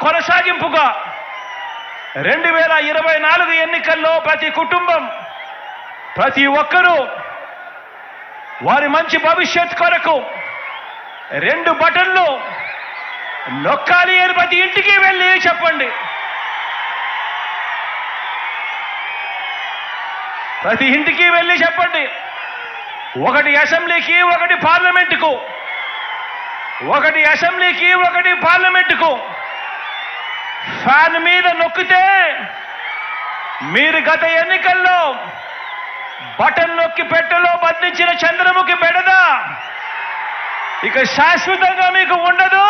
కొనసాగింపుగా రెండు వేల ఇరవై నాలుగు ఎన్నికల్లో ప్రతి కుటుంబం ప్రతి ఒక్కరూ వారి మంచి భవిష్యత్ కొరకు రెండు బటన్లు నొక్కాలి అని ప్రతి ఇంటికి వెళ్ళి చెప్పండి. ప్రతి ఇంటికి వెళ్ళి చెప్పండి. ఒకటి అసెంబ్లీకి ఒకటి పార్లమెంటుకు. ఒకటి అసెంబ్లీకి ఒకటి పార్లమెంటుకు. ఫ్యాన్ మీద నొక్కితే మీరు గత ఎన్నికల్లో బటన్ నొక్కి పెట్టెలో బంధించిన చంద్రముఖి బెడద ఇక శాశ్వతంగా మీకు ఉండదు.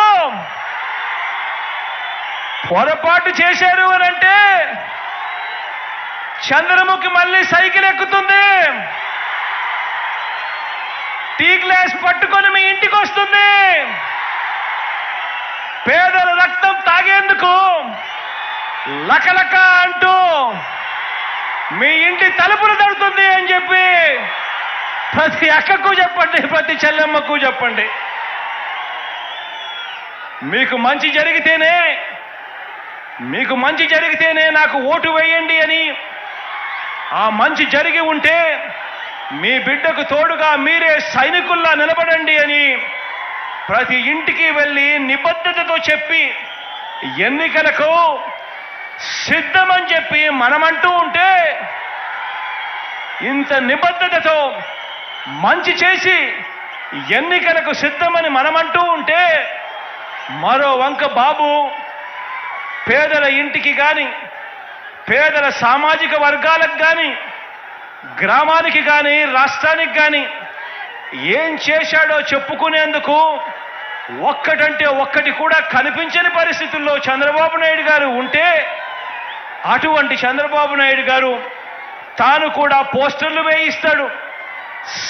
పొరపాటు చేశారు అని అంటే చంద్రముఖి మళ్ళీ సైకిల్ ఎక్కుతుంది. టీ గ్లాస్ పట్టుకొని మీ ఇంటికి వస్తుంది. పేదల రక్తం తాగేందుకు లకలక అంటూ మీ ఇంటి తలుపులు తడుతుంది అని చెప్పి ప్రతి అక్కకు చెప్పండి ప్రతి చెల్లెమ్మకు చెప్పండి. మీకు మంచి జరిగితేనే మీకు మంచి జరిగితేనే నాకు ఓటు వేయండి అని ఆ మంచి జరిగి ఉంటే మీ బిడ్డకు తోడుగా మీరే సైనికుల్లా నిలబడండి అని ప్రతి ఇంటికి వెళ్ళి నిబద్ధతతో చెప్పి ఎన్నికలకు సిద్ధమని చెప్పి మనమంటూ ఉంటే ఇంత నిబద్ధతతో మంచి చేసి ఎన్నికలకు సిద్ధమని మనమంటూ ఉంటే మరో వంక బాబు పేదల ఇంటికి కానీ పేదల సామాజిక వర్గాలకు కానీ గ్రామానికి కానీ రాష్ట్రానికి కానీ ఏం చేశాడో చెప్పుకునేందుకు ఒక్కటంటే ఒక్కటి కూడా కనిపించని పరిస్థితుల్లో చంద్రబాబు నాయుడు గారు ఉంటే అటువంటి చంద్రబాబు నాయుడు గారు తాను కూడా పోస్టర్లు వేయిస్తాడు.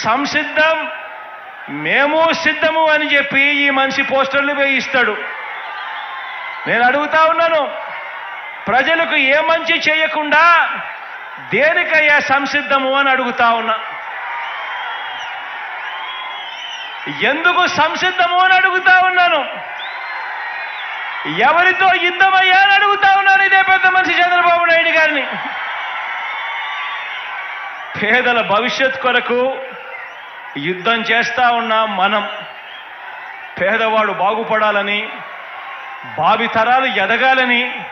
సంసిద్ధం మేము సిద్ధము అని చెప్పి ఈ మనిషి పోస్టర్లు వేయిస్తాడు. నేను అడుగుతా ఉన్నాను ప్రజలకు ఏ మంచి చేయకుండా దేనికయ్యా సంసిద్ధము అని అడుగుతా ఉన్నా. ఎందుకు సంసిద్ధము అని అడుగుతా ఉన్నాను? ఎవరితో యుద్ధమయ్యా అని అడుగుతా ఉన్నాను ఇదే పెద్ద మనిషి చంద్రబాబు నాయుడు గారిని. పేదల భవిష్యత్ కొరకు యుద్ధం చేస్తా ఉన్నాం మనం. పేదవాడు బాగుపడాలని భావితరాలు ఎదగాలని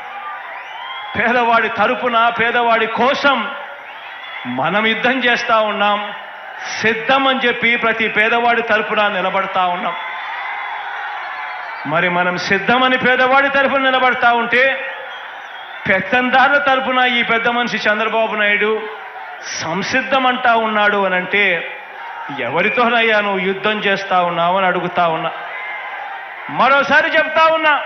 పేదవాడి తరపున పేదవాడి కోసం మనం యుద్ధం చేస్తా ఉన్నాం. సిద్ధం అని చెప్పి ప్రతి పేదవాడి తరపున నిలబడతా ఉన్నాం. మరి మనం సిద్ధమని పేదవాడి తరపున నిలబడతా ఉంటే పెత్తందారుల తరపున ఈ పెద్ద మనిషి చంద్రబాబు నాయుడు సంసిద్ధం అంటా ఉన్నాడు అని అంటే ఎవరితోనయ్యా నువ్వు యుద్ధం చేస్తా ఉన్నావు అని అడుగుతా ఉన్నా. మరోసారి చెప్తా ఉన్నా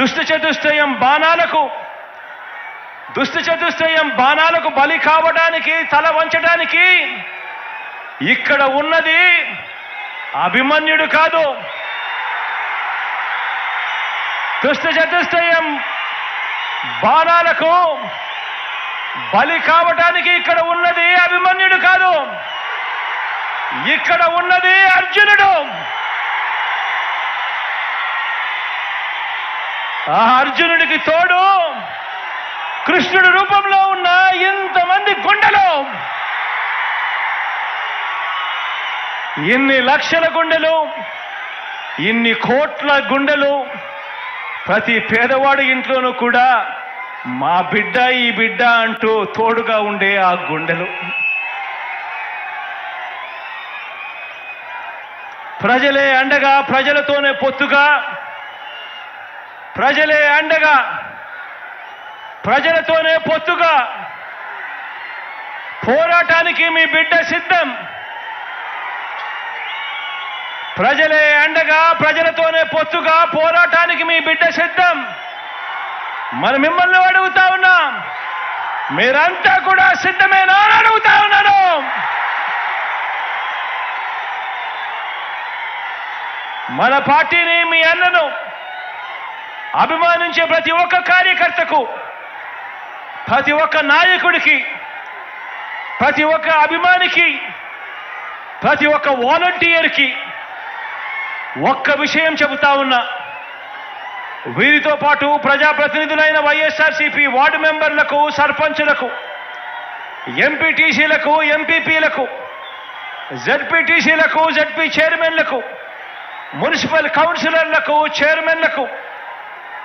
దుష్ట చతుష్టయం బాణాలకు దుష్ట చతుష్టయం బాణాలకు బలి కావడానికి తల వంచడానికి ఇక్కడ ఉన్నది అభిమన్యుడు కాదు. కృష్ణ చతుష్టయం బాణాలకు బలి కావటానికి ఇక్కడ ఉన్నది అభిమన్యుడు కాదు. ఇక్కడ ఉన్నది అర్జునుడు. ఆ అర్జునుడికి తోడు కృష్ణుడి రూపంలో ఉన్న ఇంతమంది గుండెలు ఇన్ని లక్షల గుండెలు ఇన్ని కోట్ల గుండెలు ప్రతి పేదవాడి ఇంట్లోనూ కూడా మా బిడ్డ ఈ బిడ్డ అంటూ తోడుగా ఉండే ఆ గుండెలు. ప్రజలే అండగా ప్రజలతోనే పొత్తుగా ప్రజలే అండగా ప్రజలతోనే పొత్తుగా పోరాటానికి మీ బిడ్డ ప్రజలే అండగా ప్రజలతోనే పొత్తుగా పోరాటానికి మీ బిడ్డ సిద్ధం. మరి మిమ్మల్ని అడుగుతా ఉన్నాం. మీరంతా కూడా సిద్ధమేనా అని అడుగుతా ఉన్నాను. మన పార్టీని మీ అన్నను అభిమానించే ప్రతి ఒక్క కార్యకర్తకు ప్రతి ఒక్క నాయకుడికి ప్రతి ఒక్క అభిమానికి ప్రతి ఒక్క వాలంటీర్కి ఒక్క విషయం చెబుతా ఉన్నా. వీరితో పాటు ప్రజాప్రతినిధులైన వైఎస్ఆర్సీపీ వార్డు మెంబర్లకు సర్పంచులకు ఎంపీటీసీలకు ఎంపీపీలకు జడ్పీటీసీలకు జడ్పీ చైర్మన్లకు మున్సిపల్ కౌన్సిలర్లకు చైర్మన్లకు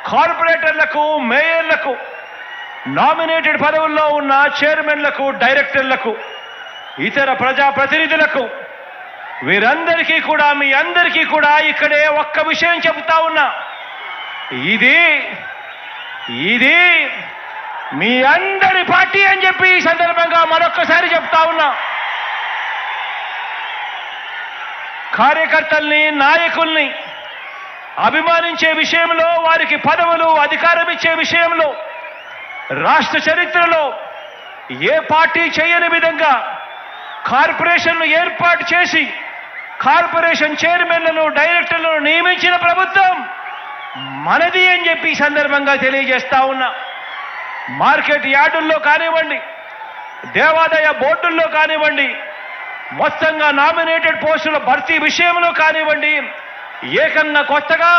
కార్పొరేటర్లకు మేయర్లకు నామినేటెడ్ పదవుల్లో ఉన్న చైర్మన్లకు డైరెక్టర్లకు ఇతర ప్రజాప్రతినిధులకు వీరందరికీ కూడా మీ అందరికీ కూడా ఇక్కడే ఒక్క విషయం చెబుతా ఉన్నా. ఇది ఇది మీ అందరి పార్టీ అని చెప్పి ఈ సందర్భంగా మరొక్కసారి చెప్తా ఉన్నా. కార్యకర్తల్ని నాయకుల్ని అభిమానించే విషయంలో వారికి పదవులు అధికారం ఇచ్చే విషయంలో రాష్ట్ర చరిత్రలో ఏ పార్టీ చేయని విధంగా కార్పొరేషన్ను ఏర్పాటు చేసి కార్పొరేషన్ చైర్మన్లను డైరెక్టర్లను నియమించిన ప్రభుత్వం మనది అని చెప్పి సందర్భంగా తెలియజేస్తా ఉన్నా. మార్కెట్ యార్డుల్లో కానివ్వండి దేవాదాయ బోర్డుల్లో కానివ్వండి మొత్తంగా నామినేటెడ్ పోస్టుల భర్తీ విషయంలో కానివ్వండి ఏకంగా కొత్తగా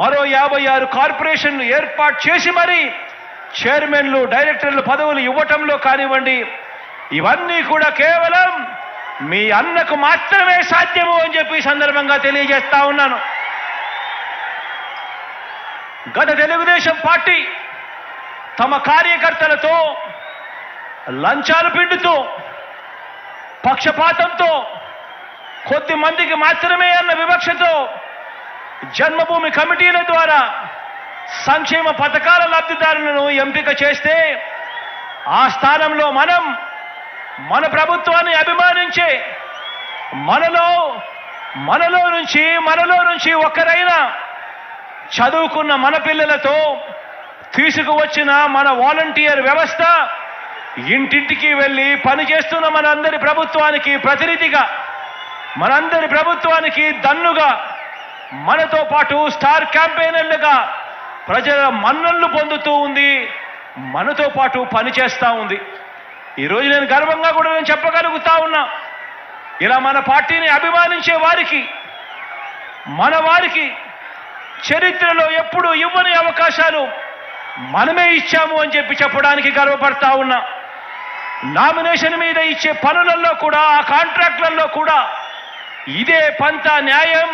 మరో యాభై ఆరు కార్పొరేషన్లు ఏర్పాటు చేసి మరి చైర్మన్లు డైరెక్టర్లు పదవులు ఇవ్వటంలో కానివ్వండి ఇవన్నీ కూడా కేవలం మీ అన్నకు మాత్రమే సాధ్యము అని చెప్పి సందర్భంగా తెలియజేస్తా ఉన్నాను. గత తెలుగుదేశం పార్టీ తమ కార్యకర్తలతో లంచాలు పిండుతూ పక్షపాతంతో కొద్ది మందికి మాత్రమే అన్న వివక్షతో జన్మభూమి కమిటీల ద్వారా సంక్షేమ పథకాల లబ్ధిదారులను ఎంపిక చేస్తే ఆ స్థానంలో మనం మన ప్రభుత్వాన్ని అభిమానించే మనలో మనలో నుంచి మనలో నుంచి ఒక్కరైనా చదువుకున్న మన పిల్లలతో తీసుకువచ్చిన మన వాలంటీర్ వ్యవస్థ ఇంటింటికి వెళ్ళి పనిచేస్తున్న మనందరి ప్రభుత్వానికి ప్రతినిధిగా మనందరి ప్రభుత్వానికి దన్నుగా మనతో పాటు స్టార్ క్యాంపెయినర్లుగా ప్రజల మన్నళ్ళు పొందుతూ ఉంది మనతో పాటు పనిచేస్తూ ఉంది. ఈరోజు నేను గర్వంగా కూడా నేను చెప్పగలుగుతా ఉన్నా. ఇలా మన పార్టీని అభిమానించే వారికి మన వారికి చరిత్రలో ఎప్పుడు ఇవ్వని అవకాశాలు మనమే ఇచ్చాము అని చెప్పి చెప్పడానికి గర్వపడతా ఉన్నా. నామినేషన్ మీద ఇచ్చే పనులలో కూడా ఆ కాంట్రాక్ట్లలో కూడా ఇదే పంత న్యాయం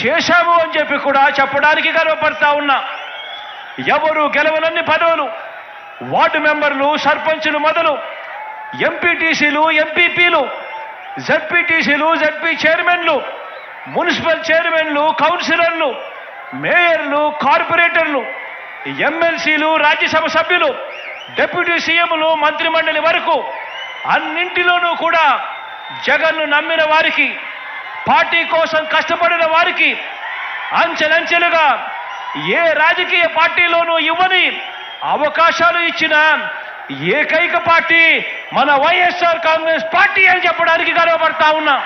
చేశాము అని చెప్పి కూడా చెప్పడానికి గర్వపడతా ఉన్నా. ఎవరు గెలవనన్ని పదవులు వార్డు మెంబర్లు సర్పంచులు మొదలు ఎంపీటీసీలు ఎంపీపీలు జడ్పీటీసీలు జడ్పీ చైర్మన్లు మున్సిపల్ చైర్మన్లు కౌన్సిలర్లు మేయర్లు కార్పొరేటర్లు ఎమ్మెల్సీలు రాజ్యసభ సభ్యులు డిప్యూటీ సీఎంలు మంత్రిమండలి వరకు అన్నింటిలోనూ కూడా జగన్ను నమ్మిన వారికి పార్టీ కోసం కష్టపడిన వారికి అంచెలంచెలుగా ఏ రాజకీయ పార్టీలోనూ ఇవ్వని అవకాశాలు ఇచ్చిన ఏకైక పార్టీ మన వైఎస్ఆర్ కాంగ్రెస్ పార్టీ అని చెప్పడానికి గర్వపడతా ఉన్నా.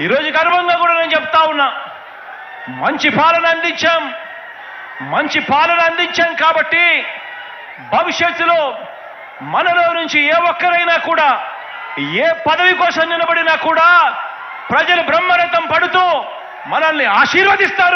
ఈరోజు గర్వంగా కూడా నేను చెప్తా ఉన్నా. మంచి పాలన అందించాం. మంచి పాలన అందించాం కాబట్టి భవిష్యత్తులో మనలో నుంచి ఏ ఒక్కరైనా కూడా ఏ పదవి కోసం నిలబడినా కూడా ప్రజలు బ్రహ్మరథం పడుతూ మనల్ని ఆశీర్వదిస్తారు.